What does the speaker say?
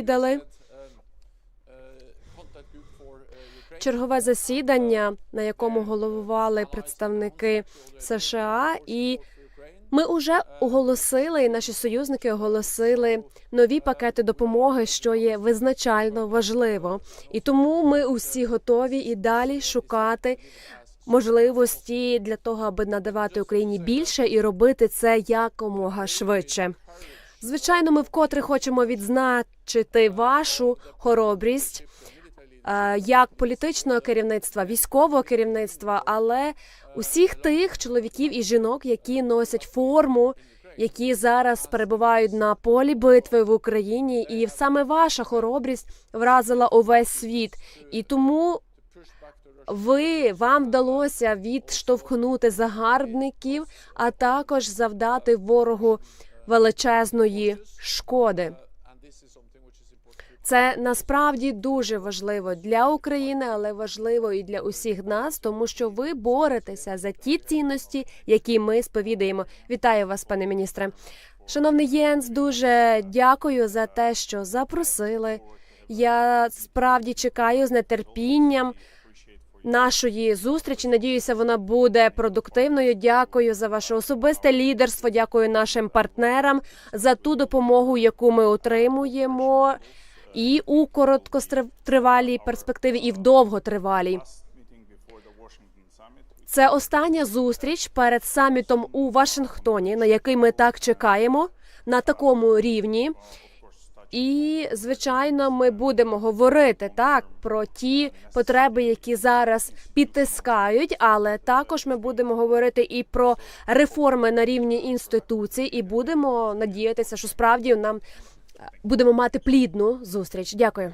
відвідали чергове засідання, на якому головували представники США, і ми вже оголосили, і наші союзники оголосили нові пакети допомоги, що є визначально важливо. І тому ми усі готові і далі шукати можливості для того, аби надавати Україні більше і робити це якомога швидше. Звичайно, ми вкотре хочемо відзначити вашу хоробрість е, як політичного керівництва, військового керівництва, але усіх тих чоловіків і жінок, які носять форму, які зараз перебувають на полі битви в Україні, і саме ваша хоробрість вразила увесь світ. І тому ви вам вдалося відштовхнути загарбників, а також завдати ворогу величезної шкоди. Це насправді дуже важливо для України, але важливо і для усіх нас, тому що ви боретеся за ті цінності, які ми сповідаємо. Вітаю вас, пане міністре. Шановний Єнс, дуже дякую за те, що запросили. Я справді чекаю з нетерпінням нашої зустрічі. Надіюся, вона буде продуктивною. Дякую за ваше особисте лідерство. Дякую нашим партнерам за ту допомогу, яку ми отримуємо, і у короткотривалій перспективі, і в довготривалій. Це остання зустріч перед самітом у Вашингтоні, на який ми так чекаємо на такому рівні. І звичайно, ми будемо говорити так про ті потреби, які зараз підтискають, але також ми будемо говорити і про реформи на рівні інституцій, і будемо надіятися, що справді нам е, будемо мати плідну зустріч. Дякую.